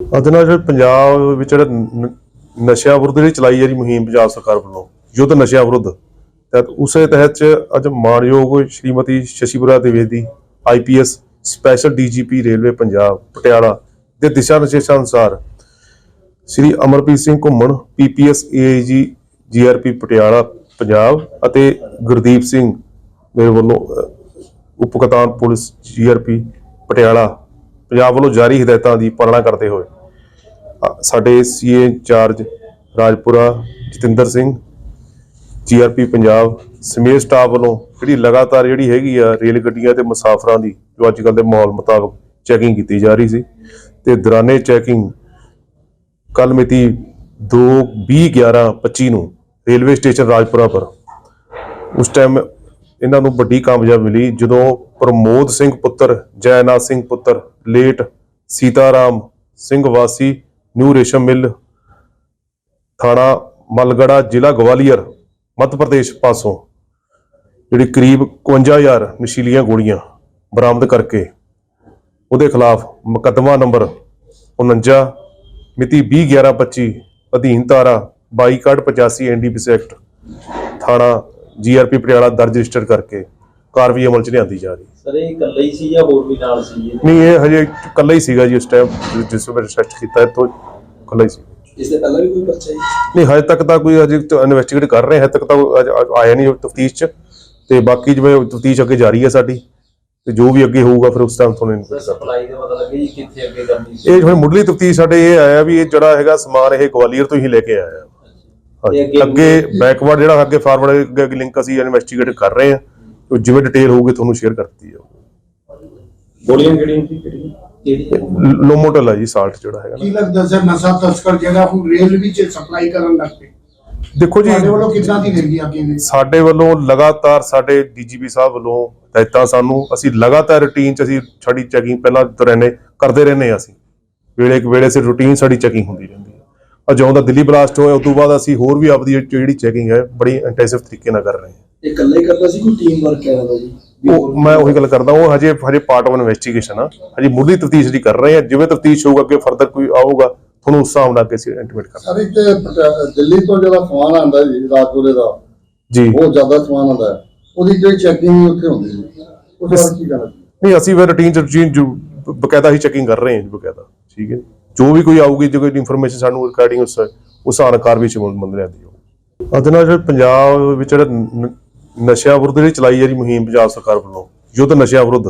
ਅੱਜ ਨਾਲ ਜਿਹੜਾ ਪੰਜਾਬ ਵਿੱਚ ਜਿਹੜਾ ਨ- ਨਸ਼ਿਆਂ ਵਿਰੁੱਧ ਜਿਹੜੀ ਚਲਾਈ ਜਾ ਰਹੀ ਮੁਹਿੰਮ ਪੰਜਾਬ ਸਰਕਾਰ ਵੱਲੋਂ ਯੁੱਧ ਨਸ਼ਿਆਂ ਵਿਰੁੱਧ ਤੇ ਉਸੇ ਤਹਿਤ 'ਚ ਅੱਜ ਮਾਣਯੋਗ Shrimati Shashipura Dwivedi IPS special DGP railway Punjab Patiala ਦੇ ਦਿਸ਼ਾ ਨਿਰਦੇਸ਼ਾਂ ਅਨੁਸਾਰ Shri Amarpreet Singh Ghuman PPS AIG GRP Patiala Punjab ਅਤੇ ਗੁਰਦੀਪ ਸਿੰਘ ਮੇਰੇ ਵੱਲੋਂ ਅਹ, ਉਪ ਕਪਤਾਨ ਪੁਲਿਸ ਜੀਆਰਪੀ ਪਟਿਆਲਾ ਪੰਜਾਬ ਵੱਲੋਂ ਜਾਰੀ ਹਦਾਇਤਾਂ ਦੀ ਪਾਲਣਾ ਕਰਦੇ ਹੋਏ ਅ, ਸਾਡੇ CA incharge Rajpura Jatinder Singh GRP Punjab ਸਮੇਤ ਸਟਾਫ ਵੱਲੋਂ ਜਿਹੜੀ ਲਗਾਤਾਰ ਜਿਹੜੀ ਹੈਗੀ ਆ ਰੇਲ ਗੱਡੀਆਂ ਤੇ ਮੁਸਾਫਰਾਂ ਦੀ ਜੋ ਅੱਜ ਕੱਲ੍ਹ ਦੇ ਮਾਹੌਲ ਮੁਤਾਬਕ ਚੈਕਿੰਗ ਕੀਤੀ ਜਾ ਰਹੀ ਸੀ ਤੇ ਦੌਰਾਨੇ ਚੈਕਿੰਗ ਕੱਲ ਮਿਤੀ 2 20 11 25 ਨੂੰ ਰੇਲਵੇ ਸਟੇਸ਼ਨ ਰਾਜਪੁਰਾ ਪਰ ਉਸ ਟਾਈਮ ਇਹਨਾਂ ਨੂੰ ਵੱਡੀ ਕਾਮਯਾਬੀ ਮਿਲੀ ਜਦੋਂ ਪ੍ਰਮੋਦ ਸਿੰਘ ਪੁੱਤਰ ਜੈਨਾਥ ਸਿੰਘ ਪੁੱਤਰ ਲੇਟ ਸੀਤਾਰਾਮ ਸਿੰਘ ਵਾਸੀ, ਨਿਊ ਰੇਸ਼ਮ ਮਿੱਲ, ਥਾਣਾ ਮਲਗੜਾ, ਜ਼ਿਲ੍ਹਾ ਗਵਾਲੀਅਰ, ਮੱਧ ਪ੍ਰਦੇਸ਼ ਪਾਸੋਂ। ਜਿਹੜੀ ਕਰੀਬ 51000 ਨਸ਼ੀਲੀਆਂ ਗੋਲੀਆਂ ਬਰਾਮਦ ਕਰਕੇ ਉਹਦੇ ਖਿਲਾਫ ਮੁਕੱਦਮਾ ਨੰਬਰ 49 ਮਿਤੀ 20/11/25 ਅਧੀਨ ਧਾਰਾ 22/85 ਐਨਡੀਪੀਸੀ ਐਕਟ, ਥਾਣਾ ਜੀਆਰਪੀ ਪਟਿਆਲਾ ਦਰਜ ਰਜਿਸਟਰ ਕਰਕੇ ਕਾਰਵਾਈ ਅਮਲ ਚ ਲਿਆਂਦੀ ਜਾ ਰਹੀ। ਸਰ ਇਹ ਇਕੱਲੇ ਹੀ ਸੀ ਜਾਂ ਹੋਰ ਵੀ ਨਾਲ ਸੀ ਜੀ ਨਹੀਂ ਇਹ ਹਜੇ ਇਕੱਲਾ ਹੀ ਸੀਗਾ ਜੀ ਉਸ ਟਾਈਮ ਜਿਸ ਵੇਲੇ ਰਿਸਰਚ ਕੀਤਾ ਇੱਥੋਂ ਇਕੱਲਾ ਹੀ ਸੀ। ਇਸ ਦੇ ਪਹਿਲਾਂ ਵੀ ਕੋਈ ਪਰਚਾ ਜੀ? ਨਹੀਂ ਹਜੇ ਤੱਕ ਤਾਂ ਕੋਈ ਅਜੇ ਇਨਵੈਸਟੀਗੇਟ ਕਰ ਰਹੇ ਹਾਂ ਹਜੇ ਤੱਕ ਤਾਂ ਅਜੇ ਆਇਆ ਨਹੀਂ ਤਫਤੀਸ਼ ਚ। ਤੇ ਬਾਕੀ ਜਿਵੇਂ ਤਫਤੀਸ਼ ਅੱਗੇ ਜਾਰੀ ਹੈ ਸਾਡੀ ਤੇ ਜੋ ਵੀ ਅੱਗੇ ਹੋਊਗਾ ਫਿਰ ਉਸ ਟਾਈਮ ਤੁਹਾਨੂੰ ਸਰ ਸਪਲਾਈ ਦਾ ਪਤਾ ਲੱਗੇ ਜੀ ਕਿੱਥੇ ਅੱਗੇ ਕਰਨੀ ਸੀ? ਇਹ ਹੁਣ ਮੁੱਢਲੀ ਤਫਤੀਸ਼ ਸਾਡੇ ਇਹ ਆਇਆ ਵੀ ਇਹ ਜਿਹੜਾ ਹੈਗਾ ਸਮਾਨ ਇਹ ਗਵਾਲੀਅਰ ਤੋਂ ਹੀ ਲੈ ਕੇ ਆਇਆ। ਤੇ ਹਾਂਜੀ। ਅੱਗੇ ਬੈਕਵਰਡ ਜਿਹੜਾ ਅੱਗੇ ਫਾਰਵਰਡ ਅੱਗੇ ਲਿੰਕ ਅਸੀਂ ਇਨਵੈਸਟੀਗੇਟ ਕਰ ਰਹੇ ਹਾਂ। ਤੇ ਜਿਵੇਂ ਡਿਟੇਲ ਹੋਊਗੀ ਤੁਹਾਨੂੰ ਸ਼ੇਅਰ ਕਰ ਦਿੱਤੀ ਜਾਊਗੀ। ਗੋਲੀਆਂ ਕਿਹੜੀਆਂ ਸੀ? ਕਿਹੜੀਆਂ ਕਿਹੜੀ ਲੋਮੋਟਲ ਹੈ ਜੀ ਸਾਲਟ ਜਿਹੜਾ ਹੈਗਾ ਕੀ ਲੱਗਦਾ ਸਰ ਨਸ਼ਾ ਤਸਕਰ ਜਿਹੜਾ ਹੁਣ ਰੇਲ ਵਿੱਚ ਸਪਲਾਈ ਕਰਨ ਲੱਗ ਪਏ? ਦੇਖੋ ਜੀ ਤੁਹਾਡੇ ਵੱਲੋਂ ਕਿੱਦਾਂ ਦੀ ਰਹੀ ਅੱਗੇ ਦੀ? ਸਾਡੇ ਵੱਲੋਂ ਲਗਾਤਾਰ ਸਾਡੇ ਡੀਜੀਪੀ ਸਾਹਿਬ ਵੱਲੋਂ ਹਦਾਇਤਾਂ ਸਾਨੂੰ ਅਸੀਂ ਲਗਾਤਾਰ ਰੁਟੀਨ ਚ ਅਸੀਂ ਸਾਡੀ ਚੈਕਿੰਗ ਪਹਿਲਾਂ ਤੋਂ ਰਹਿੰਦੇ ਕਰਦੇ ਰਹਿੰਦੇ ਹਾਂ ਅਸੀਂ। ਵੇਲੇ ਇੱਕ ਵੇਲੇ ਸੇ ਰੁਟੀਨ ਸਾਡੀ ਚੈਕਿੰਗ ਹੁੰਦੀ ਰਹਿੰਦੀ ਹੈ ਅ ਜਦੋਂ ਦਾ ਦਿੱਲੀ ਬਲਾਸਟ ਹੋਇਆ ਉਸ ਤੋਂ ਬਾਅਦ ਅਸੀਂ ਹੋਰ ਵੀ ਆਪਦੀ ਜਿਹੜੀ ਚੈਕਿੰਗ ਹੈ ਬੜੀ ਇੰਟੈਂਸਿਵ ਤਰੀਕੇ ਨਾਲ ਕਰ ਰਹੇ ਹਾਂ। ਇਹ ਇਕੱਲੇ ਹੀ ਕਰਦਾ ਸੀ ਕੋਈ ਟੀਮ ਵਰਕ ਹੈ ਇਹਦਾ ਜੀ? ਉਹ ਮੈਂ ਉਹੀ ਗੱਲ ਕਰਦਾ ਉਹ ਹਜੇ ਹਜੇ ਪਾਰਟ ਆਫ ਇਨਵੈਸਟੀਗੇਸ਼ਨ ਆ। ਹਜੇ ਮੁੱਢਲੀ ਤਫਤੀਸ਼ ਦੀ ਕਰ ਰਹੇ ਹਾਂ ਜਿਵੇਂ ਤਫਤੀਸ਼ ਹੋਊਗਾ ਅੱਗੇ ਫਰਦਰ ਕੋਈ ਆਊਗਾ ਤੁਹਾਨੂੰ ਉਸ ਹਿਸਾਬ ਨਾਲ ਅੱਗੇ ਅਸੀਂ ਇੰਟੀਮੇਟ ਕਰਾਂਗੇ ਸਰ ਇੱਥੇ ਪਟਿਆ- ਦਿੱਲੀ ਤੋਂ ਜਿਹੜਾ ਸਮਾਨ ਆਉਂਦਾ ਜੀ ਰਾਜਪੁਰੇ ਦਾ ਜੀ। ਬਹੁਤ ਜ਼ਿਆਦਾ ਸਮਾਨ ਆਉਂਦਾ ਹੈ। ਉਹਦੀ ਜਿਹੜੀ ਚੈਕਿੰਗ ਉੱਥੇ ਹੁੰਦੀ ਸੀ ਉਸ ਬਾਰੇ ਕੀ ਜੀ ਨਹੀਂ ਅਸੀਂ ਫਿਰ ਰੂਟੀਨ ਚ ਰੂਟੀਨ ਜੋ ਬਕਾਇਦਾ ਹੀ ਚੈਕਿੰਗ ਕਰ ਰਹੇ ਹਾਂ ਜੀ ਬਕਾਇਦਾ। ਠੀਕ ਹੈ ਜੋ। ਵੀ ਕੋਈ ਆਊਗੀ ਜੋ ਕੋਈ ਇਨਫੋਰਮੇਸ਼ਨ ਸਾਨੂੰ ਰਿਗਾਰਡਿੰਗ ਉਸ ਉਸ ਹਾਲ ਕਾਰਵਾਈ ਚ ਮੰਨ ਲਿਆਦੀ ਹੋ ਅੱਜ ਨਾ ਜਿਹੜਾ ਪੰਜਾਬ ਵਿੱਚ ਜਿਹੜਾ ਨ- ਨਸ਼ਿਆਂ ਵਿਰੁੱਧ ਜਿਹੜੀ ਚਲਾਈ ਜਾ ਰਹੀ ਮੁਹਿੰਮ ਪੰਜਾਬ ਸਰਕਾਰ ਵੱਲੋਂ ਯੁੱਧ ਨਸ਼ਿਆਂ ਵਿਰੁੱਧ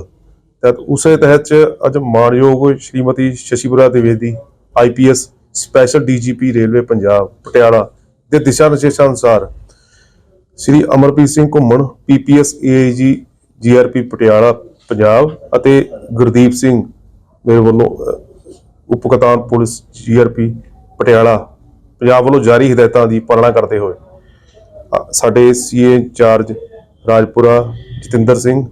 ਤੇ ਉਸੇ ਤਹਿਤ 'ਚ ਅੱਜ ਮਾਨਯੋਗ Shrimati Shashipura Dwivedi IPS special DGP railway Punjab Patiala ਦੇ ਦਿਸ਼ਾ ਨਿਰਦੇਸ਼ਾਂ ਅਨੁਸਾਰ Shri Amarpreet Singh Ghuman PPS AIG GRP Patiala Punjab ਅਤੇ ਗੁਰਦੀਪ ਸਿੰਘ ਮੇਰੇ ਵੱਲੋਂ ਅਹ, ਉਪ ਕਪਤਾਨ ਪੁਲਿਸ ਜੀਆਰਪੀ ਪਟਿਆਲਾ ਪੰਜਾਬ ਵੱਲੋਂ ਜਾਰੀ ਹਦਾਇਤਾਂ ਦੀ ਪਾਲਣਾ ਕਰਦੇ ਹੋਏ। ਸਾਡੇ CA incharge Rajpura Jatinder Singh,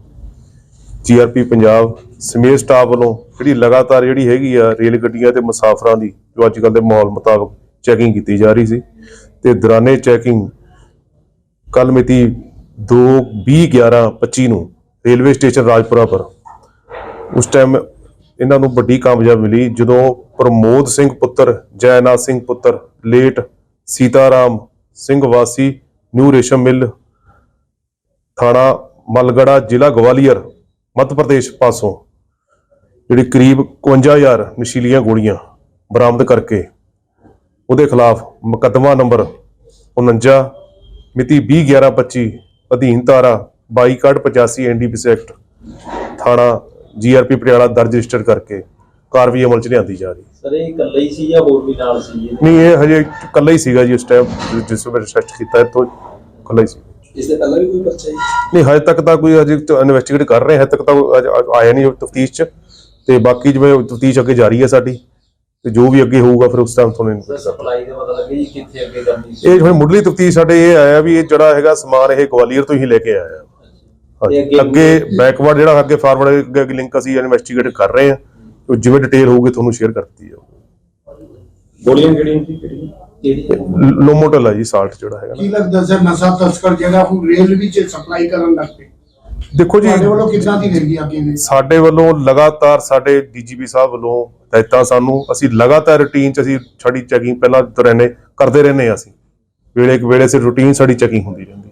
GRP Punjab, ਸਮੇਤ ਸਟਾਫ ਵੱਲੋਂ ਜਿਹੜੀ ਲਗਾਤਾਰ ਜਿਹੜੀ ਹੈਗੀ ਆ ਰੇਲ ਗੱਡੀਆਂ ਤੇ ਮੁਸਾਫਰਾਂ ਦੀ, ਜੋ ਅੱਜ ਕੱਲ੍ਹ ਦੇ ਮਾਹੌਲ ਮੁਤਾਬਕ ਚੈਕਿੰਗ ਕੀਤੀ ਜਾ ਰਹੀ ਸੀ ਤੇ ਦੌਰਾਨੇ ਚੈਕਿੰਗ ਕੱਲ ਮਿਤੀ 2 20 11 25 ਨੂੰ ਰੇਲਵੇ ਸਟੇਸ਼ਨ ਰਾਜਪੁਰਾ ਪਰ ਉਸ ਟਾਈਮ ਇਹਨਾਂ ਨੂੰ ਵੱਡੀ ਕਾਮਯਾਬ ਮਿਲੀ ਜਦੋਂ ਪ੍ਰਮੋਦ ਸਿੰਘ ਪੁੱਤਰ, ਜੈਨਾਥ ਸਿੰਘ ਪੁੱਤਰ, ਲੇਟ ਸੀਤਾਰਾਮ ਸਿੰਘ ਵਾਸੀ ਨਿਊ ਰੇਸ਼ਮ ਮਿੱਲ, ਥਾਣਾ ਮਲਗੜਾ, ਜ਼ਿਲ੍ਹਾ ਗਵਾਲੀਅਰ, ਮੱਧ ਪ੍ਰਦੇਸ਼ ਪਾਸੋਂ ਜਿਹੜੀ ਕਰੀਬ 51000 ਨਸ਼ੀਲੀਆਂ ਗੋਲੀਆਂ ਬਰਾਮਦ ਕਰਕੇ ਉਹਦੇ ਖਿਲਾਫ ਮੁਕੱਦਮਾ ਨੰਬਰ 49 ਮਿਤੀ 20/11/25 ਅਧੀਨ ਧਾਰਾ 22/85 ਐਨਡੀਪੀਸੀ ਐਕਟ, ਥਾਣਾ ਜੀਆਰਪੀ ਪਟਿਆਲਾ ਦਰਜ ਰਜਿਸਟਰ ਕਰਕੇ ਕਾਰਵਾਈ ਅਮਲ ਚ ਲਿਆਂਦੀ ਜਾ ਰਹੀ। ਸਰ ਇਹ ਇਕੱਲੇ ਹੀ ਸੀ ਜਾਂ ਹੋਰ ਵੀ ਨਾਲ ਸੀ ਜੀ ਨਹੀਂ ਇਹ ਹਜੇ ਇਕੱਲਾ ਹੀ ਸੀਗਾ ਜੀ ਉਸ ਟਾਈਮ ਜਿਸ ਵੇਲੇ ਰਿਸਰਚ ਕੀਤਾ ਇੱਥੋਂ ਇਕੱਲਾ ਹੀ ਸੀ। ਇਸ ਦੇ ਪਹਿਲਾਂ ਵੀ ਕੋਈ ਪਰਚਾ ਜੀ? ਨਹੀਂ ਹਜੇ ਤੱਕ ਤਾਂ ਕੋਈ ਅਜੇ ਇਨਵੈਸਟੀਗੇਟ ਕਰ ਰਹੇ ਹਾਂ ਹਜੇ ਤੱਕ ਤਾਂ ਅਜੇ ਆਇਆ ਨਹੀਂ ਤਫਤੀਸ਼ ਚ। ਤੇ ਬਾਕੀ ਜਿਵੇਂ ਤਫਤੀਸ਼ ਅੱਗੇ ਜਾਰੀ ਹੈ ਸਾਡੀ ਤੇ ਜੋ ਵੀ ਅੱਗੇ ਹੋਊਗਾ ਫਿਰ ਉਸ ਟਾਈਮ ਤੁਹਾਨੂੰ ਸਰ ਸਪਲਾਈ ਦਾ ਪਤਾ ਲੱਗੇ ਜੀ ਕਿੱਥੇ ਅੱਗੇ ਕਰਨੀ ਸੀ? ਇਹ ਹੁਣ ਮੁੱਢਲੀ ਤਫਤੀਸ਼ ਸਾਡੇ ਇਹ ਆਇਆ ਵੀ ਇਹ ਜਿਹੜਾ ਹੈਗਾ ਸਮਾਨ ਇਹ ਗਵਾਲੀਅਰ ਤੋਂ ਹੀ ਲੈ ਕੇ ਆਇਆ। ਤੇ ਹਾਂਜੀ। ਅੱਗੇ ਬੈਕਵਰਡ ਜਿਹੜਾ ਅੱਗੇ ਫਾਰਵਰਡ ਅੱਗੇ ਲਿੰਕ ਅਸੀਂ ਇਨਵੈਸਟੀਗੇਟ ਕਰ ਰਹੇ ਹਾਂ। ਤੇ ਜਿਵੇਂ ਡਿਟੇਲ ਹੋਊਗੀ ਤੁਹਾਨੂੰ ਸ਼ੇਅਰ ਕਰ ਦਿੱਤੀ ਜਾਊਗੀ। ਗੋਲੀਆਂ ਕਿਹੜੀਆਂ ਸੀ? ਕਿਹੜੀਆਂ? ਕਿਹੜੀ ਲੋਮੋਟਲ ਹੈ ਜੀ ਸਾਲਟ ਜਿਹੜਾ ਹੈਗਾ ਨਾ। ਕੀ ਲੱਗਦਾ ਸਰ ਨਸ਼ਾ ਤਸਕਰ ਜਿਹੜਾ ਹੁਣ ਰੇਲ ਵਿੱਚ ਸਪਲਾਈ ਕਰਨ ਲੱਗ ਪਏ। ਦੇਖੋ ਜੀ ਤੁਹਾਡੇ ਵੱਲੋਂ ਕਿੱਦਾਂ ਦੀ ਰਹੀ ਅੱਗੇ ਦੀ? ਸਾਡੇ ਵੱਲੋਂ ਲਗਾਤਾਰ ਸਾਡੇ ਡੀਜੀਪੀ ਸਾਹਿਬ ਵੱਲੋਂ ਹਦਾਇਤਾਂ ਸਾਨੂੰ ਅਸੀਂ ਲਗਾਤਾਰ ਰੁਟੀਨ ਚ ਅਸੀਂ ਸਾਡੀ ਚੈਕਿੰਗ ਪਹਿਲਾਂ ਤੋਂ ਰਹਿੰਦੇ ਕਰਦੇ ਰਹਿੰਦੇ ਹਾਂ ਅਸੀਂ। ਵੇਲੇ ਇੱਕ ਵੇਲੇ ਸੇ ਰੁਟੀਨ ਸਾਡੀ ਚੈਕਿੰਗ ਹੁੰਦੀ ਰਹਿੰਦੀ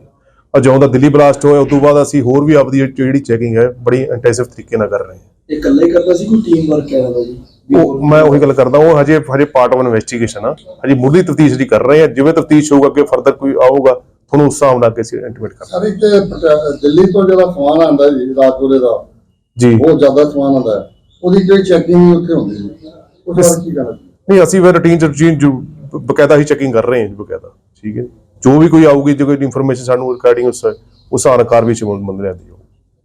ਹੈ ਜਦੋਂ ਦਾ ਦਿੱਲੀ ਬਲਾਸਟ ਹੋਇਆ ਉਸ ਤੋਂ ਬਾਅਦ ਅਸੀਂ ਹੋਰ ਵੀ ਆਪਦੀ ਜਿਹੜੀ ਚੈਕਿੰਗ ਹੈ ਬੜੀ ਇੰਟੈਂਸਿਵ ਤਰੀਕੇ ਨਾਲ ਕਰ ਰਹੇ ਹਾਂ। ਇਹ ਇਕੱਲਾ ਹੀ ਕਰਦਾ ਸੀ ਕੋਈ ਟੀਮ ਵਰਕ ਹੈ ਇਹਦਾ ਜੀ? ਉਹ ਮੈਂ ਉਹੀ ਗੱਲ ਕਰਦਾ ਉਹ ਹਜੇ ਹਜੇ ਪਾਰਟ ਆਫ ਇਨਵੈਸਟੀਗੇਸ਼ਨ ਆ। ਹਜੇ ਮੁੱਢਲੀ ਤਫਤੀਸ਼ ਦੀ ਕਰ ਰਹੇ ਹਾਂ ਜਿਵੇਂ ਤਫਤੀਸ਼ ਹੋਊਗਾ ਅੱਗੇ ਫਰਦਰ ਕੋਈ ਆਊਗਾ ਤੁਹਾਨੂੰ ਉਸ ਹਿਸਾਬ ਨਾਲ ਅੱਗੇ ਅਸੀਂ ਇੰਟੀਮੇਟ ਕਰਾਂਗੇ ਸਰ ਇੱਥੇ ਪਟਿਆ- ਦਿੱਲੀ ਤੋਂ ਜਿਹੜਾ ਸਮਾਨ ਆਉਂਦਾ ਜੀ ਰਾਜਪੁਰੇ ਦਾ ਜੀ। ਬਹੁਤ ਜ਼ਿਆਦਾ ਸਮਾਨ ਆਉਂਦਾ ਹੈ। ਉਹਦੀ ਜਿਹੜੀ ਚੈਕਿੰਗ ਉੱਥੇ ਹੁੰਦੀ ਬਾਰੇ ਕੀ ਕਹਿਣਾ ਨਹੀਂ ਅਸੀਂ ਫਿਰ ਰੂਟੀਨ ਚ ਰੂਟੀਨ ਜੋ ਬਕਾਇਦਾ ਹੀ ਚੈਕਿੰਗ ਕਰ ਰਹੇ ਹਾਂ ਜੀ ਬਕਾਇਦਾ। ਠੀਕ ਹੈ ਜੋ ਵੀ ਕੋਈ ਆਊਗੀ, ਜੋ ਕੋਈ ਇਨਫੋਰਮੇਸ਼ਨ ਸਾਨੂੰ ਰਿਗਾਰਡਿੰਗ ਉਸ ਉਸ ਹਿਸਾਬ ਵੀ ਕਾਰਵਾਈ ਚ ਮੰਨ ਲਿਆਂਦੀ